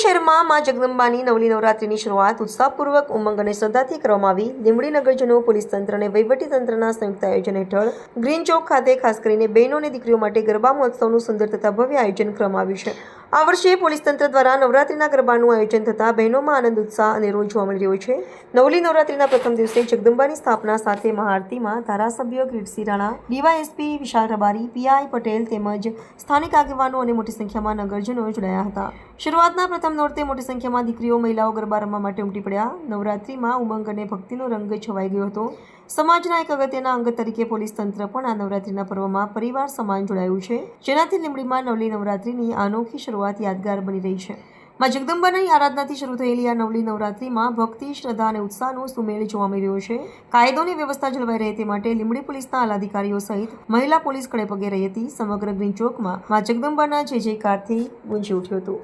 શહેરમાં માં જગદંબાની નવલી નવરાત્રિની શરૂઆત ઉત્સાહપૂર્વક, ઉમંગ અને શ્રદ્ધાથી કરવામાં આવી. લીંબડી નગરજનો, પોલીસ તંત્ર અને તંત્રના સંયુક્ત આયોજન હેઠળ ગ્રીન ચોક ખાતે ખાસ કરીને બહેનો અને દીકરીઓ માટે ગરબા મહોત્સવનું સુંદર તથા ભવ્ય આયોજન કરવામાં આવ્યું છે. આ વર્ષે પોલીસ તંત્ર દ્વારા નવરાત્રિના ગરબાનું આયોજન થતાં બહેનોમાં આનંદ, ઉત્સાહ અને રોજ જોવા મળી રહ્યો છે. નવલી નવરાત્રિના પ્રથમ દિવસે જગદંબાની સ્થાપના સાથે મહાઆરતીમાં ધારાસભ્ય કિરીટસિંહ રાણા, ડીવાયએસપી વિશાલ રબારી, પીઆઈ પટેલ તેમજ સ્થાનિક આગેવાનો અને મોટી સંખ્યામાં નગરજનો જોડાયા હતા. શરૂઆતના પ્રથમ નોરતે મોટી સંખ્યામાં દીકરીઓ, મહિલાઓ ગરબા રમવા માટે ઉમટી પડ્યા. નવરાત્રિમાં ઉમંગ અને ભક્તિનો રંગ છવાઈ ગયો હતો. સમાજના એક અગત્યના અંગ તરીકે પોલીસ તંત્ર પણ આ નવરાત્રિના પર્વમાં પરિવાર સમાન જોડાયું છે. જેનાથી લીંબડીમાં નવલી નવરાત્રિની અનોખી શરૂઆત યાદગાર બની રહી છે. માં જગદંબાની આરાધનાથી શરૂ થયેલી આ નવલી નવરાત્રિમાં ભક્તિ, શ્રદ્ધા અને ઉત્સાહનો સુમેળ જોવા મળી રહ્યો છે. કાયદોની વ્યવસ્થા જળવાઈ રહે તે માટે લીંબડી પોલીસના અધિકારીઓ સહિત મહિલા પોલીસ ખડે પગે રહી હતી. સમગ્ર ગ્રીન ચોકમાં માં જગદંબાના જે જયકારથી ગુંજી ઉઠ્યો હતો.